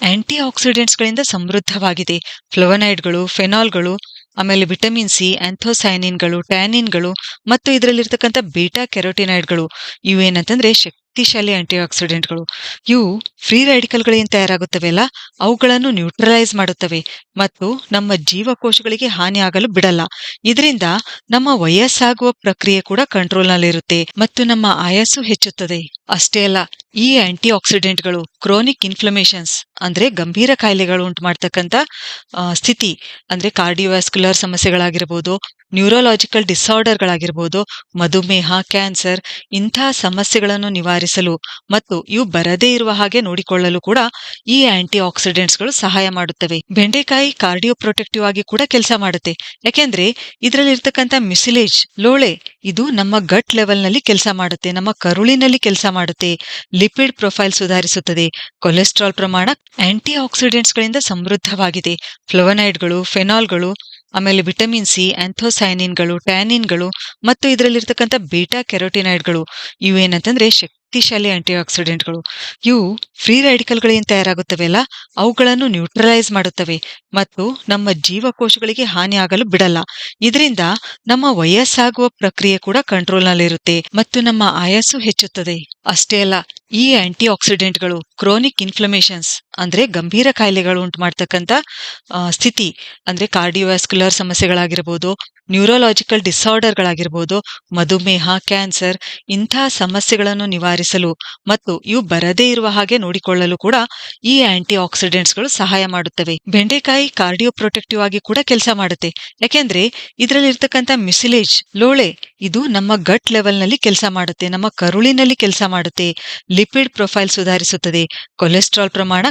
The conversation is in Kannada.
ಆಂಟಿ ಆಕ್ಸಿಡೆಂಟ್ಸ್ಗಳಿಂದ ಸಮೃದ್ಧವಾಗಿದೆ. ಫ್ಲವನೈಡ್ಗಳು ಫೆನಾಲ್ಗಳು, ಆಮೇಲೆ ವಿಟಮಿನ್ ಸಿ, ಆಂಥೋಸೈನಿನ್ಗಳು, ಟ್ಯಾನಿನ್ಗಳು ಮತ್ತು ಇದರಲ್ಲಿರ್ತಕ್ಕಂಥ ಬೀಟಾ ಕೆರೋಟಿನೈಡ್ಗಳು ಇವೇನಂತಂದ್ರೆ ಶಕ್ತಿಶಾಲಿ ಆಂಟಿ ಆಕ್ಸಿಡೆಂಟ್ಗಳು ಇವು ಫ್ರೀ ರ್ಯಾಡಿಕಲ್ಗಳಿಂದ ತಯಾರಾಗುತ್ತವೆ ಅಲ್ಲ ಅವುಗಳನ್ನು ನ್ಯೂಟ್ರಲೈಸ್ ಮಾಡುತ್ತವೆ ಮತ್ತು ನಮ್ಮ ಜೀವಕೋಶಗಳಿಗೆ ಹಾನಿಯಾಗಲು ಬಿಡಲ್ಲ. ಇದರಿಂದ ನಮ್ಮ ವಯಸ್ಸಾಗುವ ಪ್ರಕ್ರಿಯೆ ಕೂಡ ಕಂಟ್ರೋಲ್ನಲ್ಲಿರುತ್ತೆ ಮತ್ತು ನಮ್ಮ ಆಯಸ್ಸು ಹೆಚ್ಚುತ್ತದೆ. ಅಷ್ಟೇ ಅಲ್ಲ, ಈ ಆಂಟಿ ಆಕ್ಸಿಡೆಂಟ್ಗಳು ಕ್ರೋನಿಕ್ ಇನ್ಫ್ಲಮೇಷನ್ಸ್ ಅಂದ್ರೆ ಗಂಭೀರ ಕಾಯಿಲೆಗಳು ಉಂಟು ಮಾಡ್ತಕ್ಕಂಥ ಸ್ಥಿತಿ ಅಂದ್ರೆ ಕಾರ್ಡಿಯೋವ್ಯಾಸ್ಕ್ಯುಲರ್ ಸಮಸ್ಯೆಗಳಾಗಿರ್ಬೋದು ನ್ಯೂರೋಲಾಜಿಕಲ್ ಡಿಸಾರ್ಡರ್ಗಳಾಗಿರ್ಬೋದು ಮಧುಮೇಹ ಕ್ಯಾನ್ಸರ್ ಇಂಥ ಸಮಸ್ಯೆಗಳನ್ನು ನಿವಾರಿಸಲು ಮತ್ತು ಇವು ಬರದೇ ಇರುವ ಹಾಗೆ ನೋಡಿಕೊಳ್ಳಲು ಕೂಡ ಈ ಆಂಟಿ ಆಕ್ಸಿಡೆಂಟ್ಸ್ಗಳು ಸಹಾಯ ಮಾಡುತ್ತವೆ. ಬೆಂಡೆಕಾಯಿ ಕಾರ್ಡಿಯೋ ಪ್ರೊಟೆಕ್ಟಿವ್ ಆಗಿ ಕೂಡ ಕೆಲಸ ಮಾಡುತ್ತೆ. ಯಾಕೆಂದ್ರೆ ಇದರಲ್ಲಿರ್ತಕ್ಕಂಥ ಮಿಸಿಲೇಜ್ ಲೋಳೆ, ಇದು ನಮ್ಮ ಗಟ್ ಲೆವೆಲ್ನಲ್ಲಿ ಕೆಲಸ ಮಾಡುತ್ತೆ, ನಮ್ಮ ಕರುಳಿನಲ್ಲಿ ಕೆಲಸ ಮಾಡುತ್ತೆ, ಲಿಪಿಡ್ ಪ್ರೊಫೈಲ್ ಸುಧಾರಿಸುತ್ತದೆ. ಕೊಲೆಸ್ಟ್ರಾಲ್ ಪ್ರಮಾಣ ಆಂಟಿ ಆಕ್ಸಿಡೆಂಟ್ಸ್ಗಳಿಂದ ಸಮೃದ್ಧವಾಗಿದೆ. ಫ್ಲವನೈಡ್ಗಳು, ಫೆನಾಲ್ಗಳು, ಆಮೇಲೆ ವಿಟಮಿನ್ ಸಿ, ಆಂಥೋಸೈನಿನ್ಗಳು, ಟ್ಯಾನಿನ್ಗಳು ಮತ್ತು ಇದರಲ್ಲಿರ್ತಕ್ಕಂಥ ಬೀಟಾ ಕೆರೋಟಿನೈಡ್ಗಳು ಇವೇನಂತಂದ್ರೆ ಶಕ್ತಿಶಾಲಿ ಆಂಟಿ ಆಕ್ಸಿಡೆಂಟ್ಗಳು ಇವು ಫ್ರೀ ರ್ಯಾಡಿಕಲ್ಗಳಿಂದ ತಯಾರಾಗುತ್ತವೆ ಅಲ್ಲ? ಅವುಗಳನ್ನು ನ್ಯೂಟ್ರಲೈಸ್ ಮಾಡುತ್ತವೆ ಮತ್ತು ನಮ್ಮ ಜೀವಕೋಶಗಳಿಗೆ ಹಾನಿಯಾಗಲು ಬಿಡಲ್ಲ. ಇದರಿಂದ ನಮ್ಮ ವಯಸ್ಸಾಗುವ ಪ್ರಕ್ರಿಯೆ ಕೂಡ ಕಂಟ್ರೋಲ್ನಲ್ಲಿರುತ್ತೆ ಮತ್ತು ನಮ್ಮ ಆಯಸ್ಸು ಹೆಚ್ಚುತ್ತದೆ. ಅಷ್ಟೇ ಅಲ್ಲ, ಈ ಆಂಟಿ ಆಕ್ಸಿಡೆಂಟ್ಗಳು ಕ್ರೋನಿಕ್ ಇನ್ಫ್ಲಮೇಷನ್ಸ್ ಅಂದ್ರೆ ಗಂಭೀರ ಕಾಯಿಲೆಗಳು ಉಂಟು ಮಾಡ್ತಕ್ಕಂಥ ಸ್ಥಿತಿ ಅಂದ್ರೆ ಕಾರ್ಡಿಯೋವ್ಯಾಸ್ಕ್ಯುಲರ್ ಸಮಸ್ಯೆಗಳಾಗಿರ್ಬೋದು, ನ್ಯೂರೋಲಾಜಿಕಲ್ ಡಿಸಾರ್ಡರ್ಗಳಾಗಿರ್ಬೋದು, ಮಧುಮೇಹ, ಕ್ಯಾನ್ಸರ್ ಇಂಥ ಸಮಸ್ಯೆಗಳನ್ನು ನಿವಾರಿಸಲು ಮತ್ತು ಇವು ಬರದೇ ಇರುವ ಹಾಗೆ ನೋಡಿಕೊಳ್ಳಲು ಕೂಡ ಈ ಆಂಟಿ ಆಕ್ಸಿಡೆಂಟ್ಸ್ಗಳು ಸಹಾಯ ಮಾಡುತ್ತವೆ. ಬೆಂಡೆಕಾಯಿ ಕಾರ್ಡಿಯೋ ಪ್ರೊಟೆಕ್ಟಿವ್ ಆಗಿ ಕೂಡ ಕೆಲಸ ಮಾಡುತ್ತೆ. ಯಾಕೆಂದ್ರೆ ಇದರಲ್ಲಿರ್ತಕ್ಕಂಥ ಮಿಸಿಲೇಜ್ ಲೋಳೆ ಇದು ನಮ್ಮ ಗಟ್ ಲೆವೆಲ್ನಲ್ಲಿ ಕೆಲಸ ಮಾಡುತ್ತೆ, ನಮ್ಮ ಕರುಳಿನಲ್ಲಿ ಕೆಲಸ ಮಾಡುತ್ತೆ, ಲಿಪಿಡ್ ಪ್ರೊಫೈಲ್ ಸುಧಾರಿಸುತ್ತದೆ, ಕೊಲೆಸ್ಟ್ರಾಲ್ ಪ್ರಮಾಣ